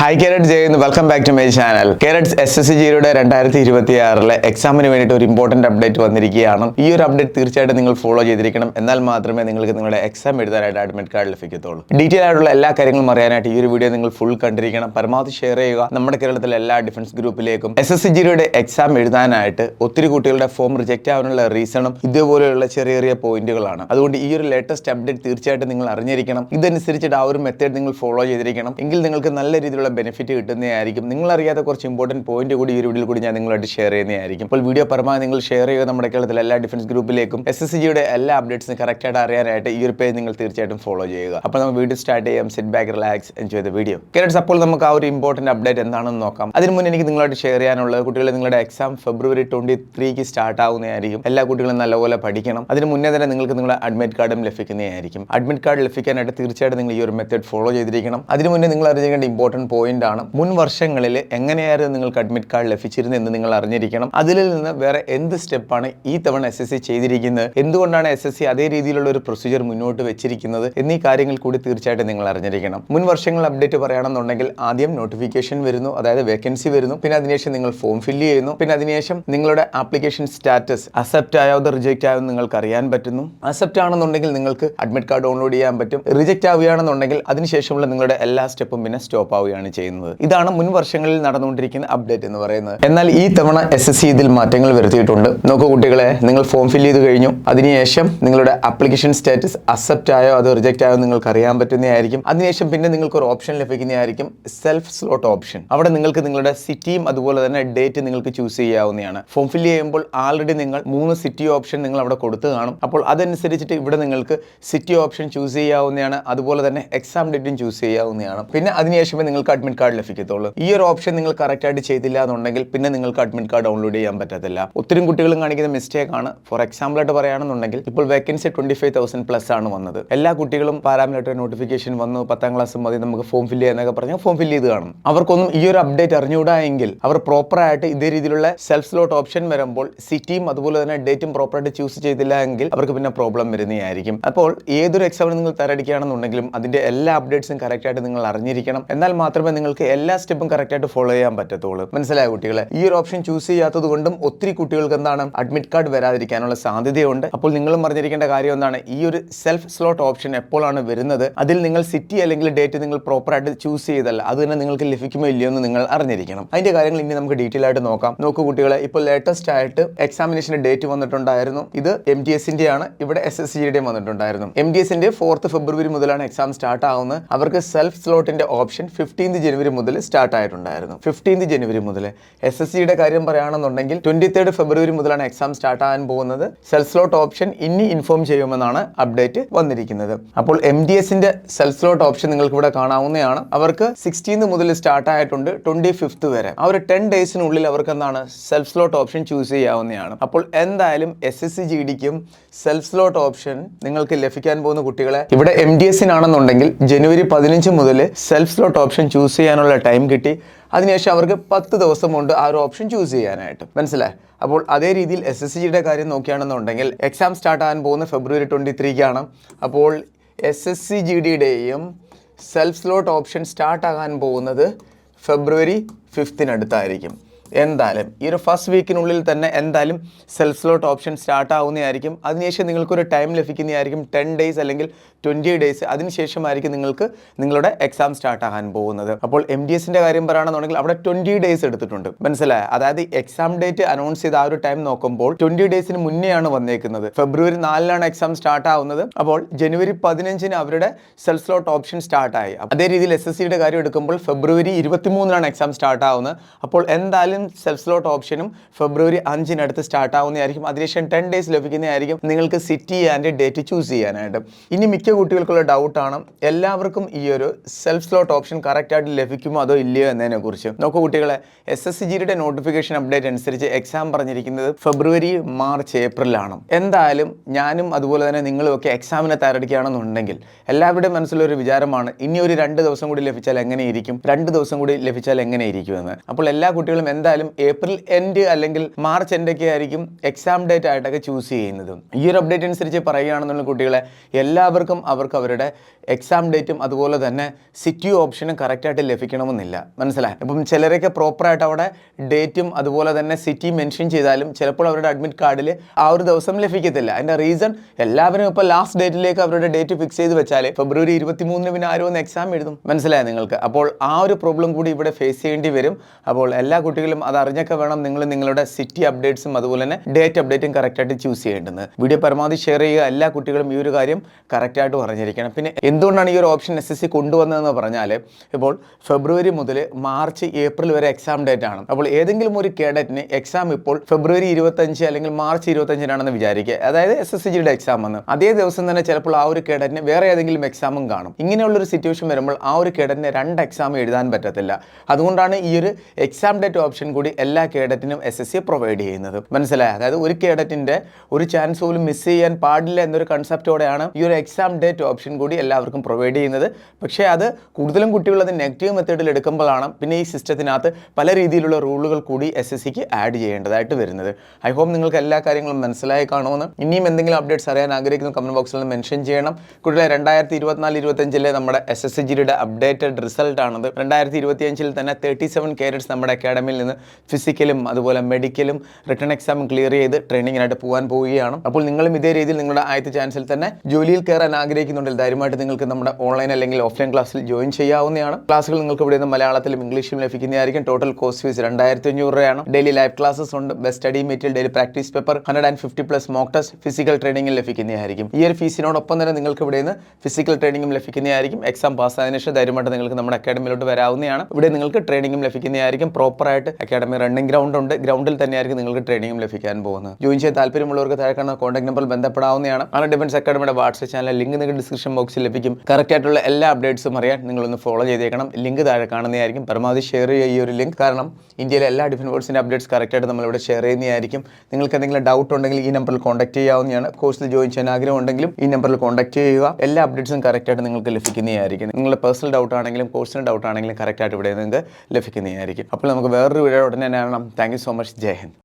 Hi കേരറ്റ് ജയ് welcome back to my channel കേരറ്റ്സ് S S C ജിയുടെ രണ്ടായിരത്തി ഇരുപത്തി ആറിലെ എക്സാമിന് വേണ്ടിയിട്ട് ഒരു ഇമ്പോർട്ടന്റ് അപ്ഡേറ്റ് വന്നിരിക്കുകയാണ്. ഈ ഒരു അപ്ഡേറ്റ് തീർച്ചയായിട്ടും നിങ്ങൾ ഫോളോ ചെയ്തിരിക്കണം. എന്നാൽ മാത്രമേ നിങ്ങൾക്ക് നിങ്ങളുടെ എക്സാം എഴുതാനായിട്ട് അഡ്മിറ്റ് കാർഡ് ലഭിക്കത്തുള്ളൂ. ഡീറ്റെയിൽ ആയിട്ടുള്ള എല്ലാ കാര്യങ്ങളും അറിയാനായിട്ട് ഈ ഒരു വീഡിയോ നിങ്ങൾ ഫുൾ കണ്ടിരിക്കണം. പരമാവധി ഷെയർ ചെയ്യുക. നമ്മുടെ കേരളത്തിലെ എല്ലാ ഡിഫൻസ് ഗ്രൂപ്പിലേക്കും എസ് എസ് സി ജിയുടെ എക്സാം എഴുതാനായിട്ട് ഒത്തിരി കുട്ടികളുടെ ഫോം റിജക്റ്റ് ആവാനുള്ള റീസണും ഇതുപോലെയുള്ള ചെറിയ ചെറിയ പോയിന്റുകളാണ് അതുകൊണ്ട് ഈ ഒരു ലേറ്റസ്റ്റ് അപ്ഡേറ്റ് തീർച്ചയായിട്ടും നിങ്ങൾ അറിഞ്ഞിരിക്കണം. ഇതനുസരിച്ചിട്ട് ആ ഒരു മെത്തേഡ് നിങ്ങൾ ഫോളോ ചെയ്തിരിക്കണം. എങ്കിൽ നിങ്ങൾക്ക് നല്ല രീതിയിലുള്ള ബെനിഫിറ്റ് കിട്ടുന്നതായിരിക്കും. നിങ്ങളറിയാത്ത കുറച്ച് ഇമ്പോർട്ടന്റ് പോയിന്റ് കൂടി ഈ വീഡിയോ വീഡിയോയിൽ കൂടി ഞാൻ നിങ്ങളായിട്ട് ഷെയർ ചെയ്യുന്നതായിരിക്കും. അപ്പോൾ വീഡിയോ പരമാവധി നിങ്ങൾ ഷെയർ ചെയ്യുക നമ്മുടെ കേരളത്തിലെ എല്ലാ ഡിഫൻസ് ഗ്രൂപ്പിലേക്കും എസ് എസ് ജിയുടെ എല്ലാ അപ്ഡേറ്റ്സും കറക്റ്റായിട്ട് അറിയാനായിട്ട് ഈ ഒരു പേജ് നിങ്ങൾ തീർച്ചയായിട്ടും ഫോളോ ചെയ്യുക. അപ്പോൾ നമ്മൾ വീഡിയോ സ്റ്റാർട്ട് ചെയ്യാം. Sit back relax enjoy the video Kerala's അപ്പോൾ നമുക്ക് ആ ഒരു ഇമ്പോർട്ടന്റ് അപ്ഡേറ്റ് എന്താണെന്ന് നോക്കാം. അതിന് മുന്നേ എനിക്ക് നിങ്ങളായിട്ട് ഷെയർ ചെയ്യാനുള്ളത് കുട്ടികളെ നിങ്ങളുടെ എക്സാം ഫെബ്രുവരി ട്വന്റി ത്രീക്ക് സ്റ്റാർട്ട് ആവുന്നതായിരിക്കും. എല്ലാ കുട്ടികളും നല്ലപോലെ പഠിക്കണം. അതിന് മുന്നേ തന്നെ നിങ്ങൾക്ക് നിങ്ങളുടെ അഡ്മിറ്റ് കാർഡും ലഭിക്കുന്നതായിരിക്കും. അഡ്മിറ്റ് കാർഡ് ലഭിക്കാനായിട്ട് തീർച്ചയായിട്ടും നിങ്ങൾ ഈ ഒരു മെത്തേഡ് ഫോളോ ചെയ്തിരിക്കണം. അതിന് മുന്നേ നിങ്ങൾ അറിഞ്ഞിരിക്കേണ്ട ഇമ്പോർട്ടന്റ് പോയിന്റ് ആണ്. മുൻ വർഷങ്ങളിൽ എങ്ങനെയായിരുന്നു നിങ്ങൾക്ക് അഡ്മിറ്റ് കാർഡ് ലഭിച്ചിരുന്നത് എന്ന് നിങ്ങൾ അറിഞ്ഞിരിക്കണം. അതിൽ നിന്ന് വേറെ എന്ത് സ്റ്റെപ്പാണ് ഈ തവണ എസ് എസ് സി ചെയ്തിരിക്കുന്നത്? എന്തുകൊണ്ടാണ് എസ് എസ് സി അതേ രീതിയിലുള്ള ഒരു പ്രൊസീജിയർ മുന്നോട്ട് വെച്ചിരിക്കുന്നത്? എന്നീ കാര്യങ്ങൾ കൂടി തീർച്ചയായിട്ടും നിങ്ങൾ അറിഞ്ഞിരിക്കണം. മുൻ വർഷങ്ങൾ അപ്ഡേറ്റ് പറയുകയാണെന്നുണ്ടെങ്കിൽ ആദ്യം നോട്ടിഫിക്കേഷൻ വരുന്നു അതായത് വേക്കൻസി വരുന്നു. പിന്നെ അതിനുശേഷം നിങ്ങൾ ഫോം ഫില്ല് ചെയ്യുന്നു. പിന്നെ അതിനുശേഷം നിങ്ങളുടെ ആപ്ലിക്കേഷൻ സ്റ്റാറ്റസ് അക്സെപ്റ്റ് ആയോ അത് റിജക്റ്റ് ആയോ നിങ്ങൾക്ക് അറിയാൻ പറ്റുന്നു. അക്സെപ്റ്റ് ആണെന്നുണ്ടെങ്കിൽ നിങ്ങൾക്ക് അഡ്മിറ്റ് കാർഡ് ഡൗൺലോഡ് ചെയ്യാൻ പറ്റും. റിജക്റ്റ് ആവുകയാണെന്നുണ്ടെങ്കിൽ അതിനുശേഷമുള്ള നിങ്ങളുടെ എല്ലാ സ്റ്റെപ്പും പിന്നെ സ്റ്റോപ്പ് ആവുകയാണ് ചെയ്യുന്നത്. ഇതാണ് മുൻ വർഷങ്ങളിൽ നടന്നുകൊണ്ടിരിക്കുന്ന അപ്ഡേറ്റ് എന്ന് പറയുന്നത്. എന്നാൽ ഈ തവണ എസ് എസ് സി ഇതിൽ മാറ്റങ്ങൾ വരുത്തിയിട്ടുണ്ട്. നോക്കൂ കുട്ടികളെ നിങ്ങൾ ഫോം ഫിൽ ചെയ്ത് കഴിഞ്ഞു. അതിനുശേഷം നിങ്ങളുടെ അപ്ലിക്കേഷൻ സ്റ്റാറ്റസ് അക്സെപ്റ്റ് ആയോ അതോ റിജക്റ്റ് ആയോ നിങ്ങൾക്ക് അറിയാൻ പറ്റുന്നതായിരിക്കും അതിനുശേഷം പിന്നെ നിങ്ങൾക്ക് ഒരു ഓപ്ഷൻ ലഭിക്കുന്നതായിരിക്കും. സെൽഫ് സ്ലോട്ട് ഓപ്ഷൻ അവിടെ നിങ്ങൾക്ക് നിങ്ങളുടെ സിറ്റിയും അതുപോലെ തന്നെ ഡേറ്റ് നിങ്ങൾക്ക് ചൂസ് ചെയ്യാവുന്നതാണ്. ഫോം ഫിൽ ചെയ്യുമ്പോൾ ആൾറെഡി നിങ്ങൾ മൂന്ന് സിറ്റി ഓപ്ഷൻ നിങ്ങൾ അവിടെ കൊടുത്തു കാണും. അപ്പോൾ അതനുസരിച്ചിട്ട് ഇവിടെ നിങ്ങൾക്ക് സിറ്റി ഓപ്ഷൻ ചൂസ് ചെയ്യാവുന്നതാണ്. അതുപോലെ തന്നെ എക്സാം ഡേറ്റും ചൂസ് ചെയ്യാവുന്നതാണ്. പിന്നെ അതിനുശേഷമേ നിങ്ങൾക്ക് അഡ്മിറ്റ് കാർഡ് ലഭിക്കത്തുള്ളൂ. ഈ ഒരു ഓപ്ഷൻ നിങ്ങൾ കറക്റ്റ് ആയിട്ട് ചെയ്തില്ല എന്നുണ്ടെങ്കിൽ പിന്നെ നിങ്ങൾക്ക് അഡ്മിറ്റ് കാർഡ് ഡൗൺലോഡ് ചെയ്യാൻ പറ്റത്തില്ല. ഒത്തിരി കുട്ടികളും കാണിക്കുന്ന മിസ്റ്റേക്ക് ആണ്. ഫോർ എക്സാമ്പിൾ ആയിട്ട് പറയുകയാണെന്നുണ്ടെങ്കിൽ ഇപ്പോൾ vacancy twenty five thousand plus ആണ് വന്നത്. എല്ലാ കുട്ടികളും പാരാമിലിറ്ററി നോട്ടിഫിക്കേഷൻ വന്നു. പത്താം ക്ലാസ് മതി നമുക്ക് ഫോം ഫില്ല് ചെയ്യാനൊക്കെ പറഞ്ഞാൽ ഫോം ഫില്ല് ചെയ്ത് കാണും. അവർക്കൊന്നും ഈ ഒരു അപ്ഡേറ്റ് അറിഞ്ഞുകൂടാ എങ്കിൽ അവർ പ്രോപ്പറായിട്ട് ഇതേ രീതിയിലുള്ള സെൽഫ് സ്ലോട്ട് ഓപ്ഷൻ വരുമ്പോൾ സിറ്റിയും അതുപോലെ തന്നെ ഡേറ്റും പ്രോപ്പർ ആയിട്ട് ചൂസ് ചെയ്തില്ല എങ്കിൽ അവർക്ക് പിന്നെ പ്രോബ്ലം വരുന്നതായിരിക്കും. അപ്പോൾ ഏതൊരു എക്സാമിന് നിങ്ങൾ തരടിക്കുകയാണെന്നുണ്ടെങ്കിലും അതിന്റെ എല്ലാ അപ്ഡേറ്റ്സും കറക്റ്റായിട്ട് നിങ്ങൾ അറിഞ്ഞിരിക്കണം. എന്നാൽ മാത്രമേ നിങ്ങൾക്ക് എല്ലാ സ്റ്റെപ്പും കറക്റ്റായിട്ട് ഫോളോ ചെയ്യാൻ പറ്റത്തുള്ളൂ. മനസ്സിലായ കുട്ടികളെ? ഈ ഒരു ഓപ്ഷൻ ചൂസ് ചെയ്യാത്തത് കൊണ്ടും ഒത്തിരി കുട്ടികൾക്ക് എന്താണ് അഡ്മിറ്റ് കാർഡ് വരാതിരിക്കാനുള്ള സാധ്യതയുണ്ട്. അപ്പോൾ നിങ്ങളും അറിഞ്ഞിരിക്കേണ്ട കാര്യം എന്താണ്? ഈ ഒരു സെൽഫ് സ്ലോട്ട് ഓപ്ഷൻ എപ്പോഴാണ് വരുന്നത്? അതിൽ നിങ്ങൾ സിറ്റി അല്ലെങ്കിൽ ഡേറ്റ് നിങ്ങൾ പ്രോപ്പറായിട്ട് ചൂസ് ചെയ്തല്ല. അത് തന്നെ നിങ്ങൾക്ക് ലഭിക്കുമോ ഇല്ലയോ എന്ന് നിങ്ങൾ അറിഞ്ഞിരിക്കണം. അതിന്റെ കാര്യങ്ങൾ ഇനി നമുക്ക് ഡീറ്റെയിൽ ആയിട്ട് നോക്കാം. നോക്കൂ കുട്ടികളെ ഇപ്പോൾ ലേറ്റസ്റ്റ് ആയിട്ട് എക്സാമിനേഷന്റെ ഡേറ്റ് വന്നിട്ടുണ്ടായിരുന്നു. ഇത് എം ടി എസിന്റെ ആണ്. ഇവിടെ എസ് എസ് സിയുടെയും വന്നിട്ടുണ്ടായിരുന്നു. എം ടി എസിന്റെ ഫോർത്ത് ഫെബ്രുവരി മുതലാണ് എക്സാം സ്റ്റാർട്ട് ആവുന്നത്. അവർക്ക് സെൽഫ് സ്ലോട്ടിന്റെ ഓപ്ഷൻ ഫിഫ്റ്റീൻത് ജനുവരി മുതൽ സ്റ്റാർട്ട് ആയിട്ടുണ്ടായിരുന്നു. ഫിഫ്റ്റീൻത് ജനുവരി മുതൽ എസ് എസ് സിയുടെ കാര്യം പറയുകയാണെന്നുണ്ടെങ്കിൽ ട്വന്റി തേർഡ് ഫെബ്രുവരി മുതലാണ് എക്സാം സ്റ്റാർട്ട് ആകാൻ പോകുന്നത്. സെൽ സ്ലോട്ട് ഓപ്ഷൻ ഇനി ഇൻഫോം ചെയ്യുമെന്നാണ് അപ്ഡേറ്റ് വന്നിരിക്കുന്നത്. അപ്പോൾ എം ഡി എസിന്റെ സെൽ സ്ലോട്ട് ഓപ്ഷൻ നിങ്ങൾക്ക് ഇവിടെ കാണാവുന്നതാണ്. അവർക്ക് സിക്സ്റ്റീൻത് മുതൽ സ്റ്റാർട്ട് ആയിട്ടുണ്ട് ട്വന്റി ഫിഫ്ത്ത് വരെ. ആ ഒരു ടെൻ ഡേയ്സിനുള്ളിൽ അവർക്ക് എന്താണ് സെൽഫ് സ്ലോട്ട് ഓപ്ഷൻ ചൂസ് ചെയ്യാവുന്നതാണ്. അപ്പോൾ എന്തായാലും എസ് എസ് സി ജി ഡിക്കും സെൽഫ് സ്ലോട്ട് ഓപ്ഷൻ നിങ്ങൾക്ക് ലഭിക്കാൻ പോകുന്ന കുട്ടികളെ ഇവിടെ എം ഡി എസിനാണെന്നുണ്ടെങ്കിൽ ജനുവരി പതിനഞ്ച് മുതൽ സെൽഫ് സ്ലോട്ട് ഓപ്ഷൻ ചെയ്യാനുള്ള ടൈം കിട്ടി. അതിനുശേഷം അവർക്ക് പത്ത് ദിവസം കൊണ്ട് ആ ഒരു ഓപ്ഷൻ ചൂസ് ചെയ്യാനായിട്ട്. മനസ്സിലായി? അപ്പോൾ അതേ രീതിയിൽ എസ് എസ് സിയുടെ കാര്യം നോക്കുകയാണെന്നുണ്ടെങ്കിൽ എക്സാം സ്റ്റാർട്ട് ആകാൻ പോകുന്ന ഫെബ്രുവരി ട്വന്റി ത്രീക്കാണ് അപ്പോൾ എസ് എസ് സി ജി ഡിയുടെയും സെൽഫ് സ്ലോട്ട് ഓപ്ഷൻ സ്റ്റാർട്ട് ആകാൻ പോകുന്നത് ഫെബ്രുവരി ഫിഫ്തിനടുത്തായിരിക്കും എന്തായാലും ഈ ഒരു ഫസ്റ്റ് വീക്കിനുള്ളിൽ തന്നെ എന്തായാലും സെൽഫ് സ്ലോട്ട് ഓപ്ഷൻ സ്റ്റാർട്ട് ആവുന്നതായിരിക്കും. അതിനുശേഷം നിങ്ങൾക്കൊരു ടൈം ലഭിക്കുന്നതായിരിക്കും. ടെൻ ഡേയ്സ് അല്ലെങ്കിൽ ട്വന്റി ഡേയ്സ് അതിനുശേഷമായിരിക്കും നിങ്ങൾക്ക് നിങ്ങളുടെ എക്സാം സ്റ്റാർട്ട് ആകാൻ പോകുന്നത്. അപ്പോൾ എം ഡി എസിന്റെ കാര്യം പറയുകയാണെന്നുണ്ടെങ്കിൽ അവിടെ ട്വന്റി ഡേയ്സ് എടുത്തിട്ടുണ്ട്. മനസ്സിലായ? അതായത് എക്സാം ഡേറ്റ് അനൗൺസ് ചെയ്ത ആ ഒരു ടൈം നോക്കുമ്പോൾ ട്വന്റി ഡേയ്സിന് മുന്നെയാണ് വന്നേക്കുന്നത്. ഫെബ്രുവരി നാലിലാണ് എക്സാം സ്റ്റാർട്ട് ആവുന്നത്. അപ്പോൾ ജനുവരി പതിനഞ്ചിന് അവരുടെ സെൽഫ് സ്ലോട്ട് ഓപ്ഷൻ സ്റ്റാർട്ടായി അതേ രീതിയിൽ എസ് എസ് സിയുടെ കാര്യം എടുക്കുമ്പോൾ ഫെബ്രുവരി ഇരുപത്തിമൂന്നിനാണ് എക്സാം സ്റ്റാർട്ട് ആവുന്നത്. അപ്പോൾ എന്തായാലും സെൽഫ് സ്ലോട്ട് ഓപ്ഷനും ഫെബ്രുവരി അഞ്ചിനടുത്ത് സ്റ്റാർട്ട് ആവുന്നതായിരിക്കും. അതിനുശേഷം ടെൻ ഡേയ്സ് ലഭിക്കുന്നതായിരിക്കും നിങ്ങൾക്ക് സിറ്റി ആൻഡ് ഡേറ്റ് ചൂസ് ചെയ്യാനായിട്ട്. ഇനി മിക്ക കുട്ടികൾക്കുള്ള ഡൗട്ടാണ് എല്ലാവർക്കും ഈ ഒരു സെൽഫ് സ്ലോട്ട് ഓപ്ഷൻ കറക്റ്റായിട്ട് ലഭിക്കുമോ അതോ ഇല്ലയോ എന്നതിനെ കുറിച്ച്. നോക്കൂ കുട്ടികളെ എസ് എസ് സി ജിയുടെ നോട്ടിഫിക്കേഷൻ അപ്ഡേറ്റ് അനുസരിച്ച് എക്സാം പറഞ്ഞിരിക്കുന്നത് ഫെബ്രുവരി മാർച്ച് ഏപ്രിലാണ് എന്തായാലും ഞാനും അതുപോലെ തന്നെ നിങ്ങളും ഒക്കെ എക്സാമിനെ തയ്യാറെടുക്കുകയാണെന്നുണ്ടെങ്കിൽ എല്ലാവരുടെയും മനസ്സിലൊരു വിചാരമാണ് ഇനി ഒരു രണ്ട് ദിവസം കൂടി ലഭിച്ചാൽ എങ്ങനെയിരിക്കും രണ്ട് ദിവസം കൂടി ലഭിച്ചാൽ എങ്ങനെയിരിക്കുമെന്ന് അപ്പോൾ എല്ലാ കുട്ടികളും എന്തായാലും എന്തായാലും ഏപ്രിൽ എൻഡ് അല്ലെങ്കിൽ മാർച്ച് എൻഡ് ഒക്കെ ആയിരിക്കും എക്സാം ഡേറ്റ് ആയിട്ടൊക്കെ ചൂസ് ചെയ്യുന്നത്. ഈ ഒരു അപ്ഡേറ്റ് അനുസരിച്ച് പറയുകയാണെന്നുള്ള കുട്ടികളെ എല്ലാവർക്കും അവർക്ക് അവരുടെ എക്സാം ഡേറ്റും അതുപോലെ തന്നെ സിറ്റി ഓപ്ഷനും കറക്റ്റായിട്ട് ലഭിക്കണമെന്നില്ല. മനസ്സിലായി? അപ്പം ചിലരൊക്കെ പ്രോപ്പറായിട്ട് അവിടെ ഡേറ്റും അതുപോലെ തന്നെ സിറ്റി മെൻഷൻ ചെയ്താലും ചിലപ്പോൾ അവരുടെ അഡ്മിറ്റ് കാർഡിൽ ആ ഒരു ദിവസം ലഭിക്കത്തില്ല. അതിന്റെ റീസൺ എല്ലാവരും ഇപ്പോൾ ലാസ്റ്റ് ഡേറ്റിലേക്ക് അവരുടെ ഡേറ്റ് ഫിക്സ് ചെയ്ത് വെച്ചാൽ ഫെബ്രുവരി ഇരുപത്തി മൂന്നിന് പിന്നെ ആരും ഒന്ന് എക്സാം എഴുതും. മനസ്സിലായി നിങ്ങൾക്ക്? അപ്പോൾ ആ ഒരു പ്രോബ്ലം കൂടി ഇവിടെ ഫേസ് ചെയ്യേണ്ടി വരും. അപ്പോൾ എല്ലാ കുട്ടികളും അത് അറിഞ്ഞൊക്കെ വേണം നിങ്ങൾ നിങ്ങളുടെ സിറ്റി അപ്ഡേറ്റ്സും അതുപോലെ തന്നെ ഡേറ്റ് അപ്ഡേറ്റും കറക്റ്റായിട്ട് ചൂസ് ചെയ്യേണ്ടത്. വീഡിയോ പരമാവധി ഷെയർ ചെയ്യുക. എല്ലാ കുട്ടികളും ഈ ഒരു കാര്യം കറക്റ്റായിട്ട് പറഞ്ഞിരിക്കണം. പിന്നെ എന്തുകൊണ്ടാണ് ഈ ഒരു ഓപ്ഷൻ എസ് എസ് സി കൊണ്ടുവന്നതെന്ന് പറഞ്ഞാൽ ഇപ്പോൾ ഫെബ്രുവരി മുതൽ മാർച്ച് ഏപ്രിൽ വരെ എക്സാം ഡേറ്റ് ആണ്. അപ്പോൾ ഏതെങ്കിലും ഒരു കേഡറ്റിന് എക്സാം ഇപ്പോൾ ഫെബ്രുവരി ഇരുപത്തഞ്ച് അല്ലെങ്കിൽ മാർച്ച് ഇരുപത്തഞ്ചിനാണെന്ന് വിചാരിക്കുക. അതായത് എസ് എസ് ജിയുടെ എക്സാം വന്ന് അതേ ദിവസം തന്നെ ചിലപ്പോൾ ആ ഒരു കേഡറ്റിന് വേറെ ഏതെങ്കിലും എക്സാമും കാണും. ഇങ്ങനെയുള്ളൊരു സിറ്റുവേഷൻ വരുമ്പോൾ ആ ഒരു കേഡറ്റിന് രണ്ട് എക്സാം എഴുതാൻ പറ്റത്തില്ല. അതുകൊണ്ടാണ് ഈ ഒരു എക്സാം ഡേറ്റ് ഓപ്ഷൻ കൂടി എല്ലാ കേഡറ്റിനും എസ് എസ് സി പ്രൊവൈഡ് ചെയ്യുന്നത്. മനസ്സിലായ? അതായത് ഒരു കേഡറ്റിന്റെ ഒരു ചാൻസ് പോലും മിസ് ചെയ്യാൻ പാടില്ല എന്നൊരു കൺസെപ്റ്റോടെയാണ് ഈ ഒരു എക്സാം ഡേറ്റ് ഓപ്ഷൻ കൂടി എല്ലാവർക്കും പ്രൊവൈഡ് ചെയ്യുന്നത്. പക്ഷേ അത് കൂടുതലും കുട്ടികളത് നെഗറ്റീവ് മെത്തേഡിൽ എടുക്കുമ്പോഴാണ് പിന്നെ ഈ സിസ്റ്റത്തിനകത്ത് പല രീതിയിലുള്ള റൂളുകൾ കൂടി എസ് എസ് സിക്ക് ആഡ് ചെയ്യേണ്ടതായിട്ട് വരുന്നത്. ഐ ഹോപ്പ് നിങ്ങൾക്ക് എല്ലാ കാര്യങ്ങളും മനസ്സിലായി കാണുമെന്ന്. ഇനിയും എന്തെങ്കിലും അപ്ഡേറ്റ്സ് അറിയാൻ ആഗ്രഹിക്കുന്ന കമന്റ് ബോക്സിൽ മെൻഷൻ ചെയ്യണം. കുട്ടികളെ രണ്ടായിരത്തി ഇരുപത്തിനാല് ഇരുപത്തഞ്ചിലെ നമ്മുടെ എസ് എസ് സി ജിയുടെ അപ്ഡേറ്റഡ് റിസൾട്ട് ആണത്. രണ്ടായിരത്തി ഇരുപത്തിയഞ്ചിൽ തന്നെ തേർട്ടി സെവൻ കേരറ്റ്സ് നമ്മുടെ അക്കാഡമിയിൽ നിന്ന് ഫിസിക്കലും അതുപോലെ മെഡിക്കലും റിട്ടേൺ എക്സാം ക്ലിയർ ചെയ്ത് ട്രെയിനിങ്ങിനായിട്ട് പോകാൻ പോവുകയാണ്. അപ്പോൾ നിങ്ങളും ഇതേ രീതിയിൽ നിങ്ങളുടെ ആദ്യത്തെ ചാൻസിൽ തന്നെ ജോലിയിൽ കയറാൻ ആഗ്രഹിക്കുന്നുണ്ടെങ്കിൽ ധൈര്യമായിട്ട് നിങ്ങൾക്ക് നമ്മുടെ ഓൺലൈൻ അല്ലെങ്കിൽ ഓഫ്ലൈൻ ക്ലാസ്സിൽ ജോയിൻ ചെയ്യാവുന്നതാണ്. ക്ലാസ്സുകൾ നിങ്ങൾക്ക് ഇവിടെ നിന്ന് മലയാളത്തിലും ഇംഗ്ലീഷിലും ലഭിക്കുന്നതായിരിക്കും. ടോട്ടൽ കോസ്റ്റ് ഫീസ് രണ്ടായിരത്തി അഞ്ഞൂറ് രൂപയാണ്. ഡെയിലി ലൈവ് ക്ലാസ്സസ് ഉണ്ട്. Best study material daily practice paper hundred and fifty plus mock test physical ട്രെയിനിങ്ങിൽ ലഭിക്കുന്നതായിരിക്കും. ഈ ഒരു ഫീസിനോടൊപ്പം തന്നെ നിങ്ങൾക്ക് ഇവിടെ നിന്ന് ഫിസിക്കൽ ട്രെയിനിങ്ങും ലഭിക്കുന്നതായിരിക്കും. എക്സാം പാസ് ആയതിനു ശേഷം ധൈര്യമായിട്ട് നിങ്ങൾക്ക് നമ്മുടെ അക്കാഡമിയിലോട്ട് വരാവുന്നതാണ്. ഇവിടെ നിങ്ങൾക്ക് ട്രെയിനിങ്ങും ലഭിക്കുന്നതായിരിക്കും. പ്രോപ്പറായിട്ട് അക്കാഡമി റണ്ണിംഗ് ഗ്രൗണ്ട് ഉണ്ട്. ഗ്രൗണ്ടിൽ തന്നെയായിരിക്കും നിങ്ങൾക്ക് ട്രെയിനിങ്ങും ലഭിക്കാൻ പോകുന്നത്. ജോയിൻ ചെയ്യാൻ താല്പര്യമുള്ളവർക്ക് താഴെ കാണുന്ന കോൺടാക്ട് നമ്പറിൽ ബന്ധപ്പെടാവുന്നതാണ്. ആണ് ഡിഫൻസ് അക്കാഡമിയുടെ വാട്സ്ആപ്പ് ചാനൽ ലിങ്ക് നിങ്ങൾക്ക് ഡിസ്ക്രിപ്ഷൻ ബോക്സിൽ ലഭിക്കും. കറക്റ്റ് ആയിട്ടുള്ള എല്ലാ അപ്ഡേറ്റ്സും അറിയാൻ നിങ്ങളൊന്ന് ഫോളോ ചെയ്തേക്കണം. ലിങ്ക് താഴെ കാണുന്നതായിരിക്കും. പരമാവധി ഷെയർ ചെയ്യുക ഈ ഒരു ലിങ്ക് കാരണം ഇന്ത്യയിലെ എല്ലാ ഡിഫൻസ് ഫോഴ്സിന്റെ അപ്ഡേറ്റ്സ് കറക്റ്റായിട്ട് നമ്മളിവിടെ ഷെയർ ചെയ്യുന്നതായിരിക്കും. നിങ്ങൾക്ക് എന്തെങ്കിലും ഡൗട്ട് ഉണ്ടെങ്കിൽ ഈ നമ്പറിൽ കോൺടാക്ട് ചെയ്യാവുന്നതാണ്. കോഴ്സിൽ ജോയിൻ ചെയ്യാൻ ആഗ്രഹം ഉണ്ടെങ്കിലും ഈ നമ്പറിൽ കോൺടാക്ട് ചെയ്യുക. എല്ലാ അപ്ഡേറ്റ്സും കറക്റ്റായിട്ട് നിങ്ങൾക്ക് ലഭിക്കുന്നതായിരിക്കും. നിങ്ങളുടെ പേഴ്സണൽ ഡൗട്ട് ആണെങ്കിലും കോഴ്സിന് ഡൗട്ട് ആണെങ്കിലും കറക്റ്റായിട്ട് ഇവിടെ നിങ്ങൾക്ക് ലഭിക്കുന്നതായിരിക്കും. അപ്പോൾ നമുക്ക് വേറൊരു വീഡിയോ കാണാം thank you so much Jai Hind.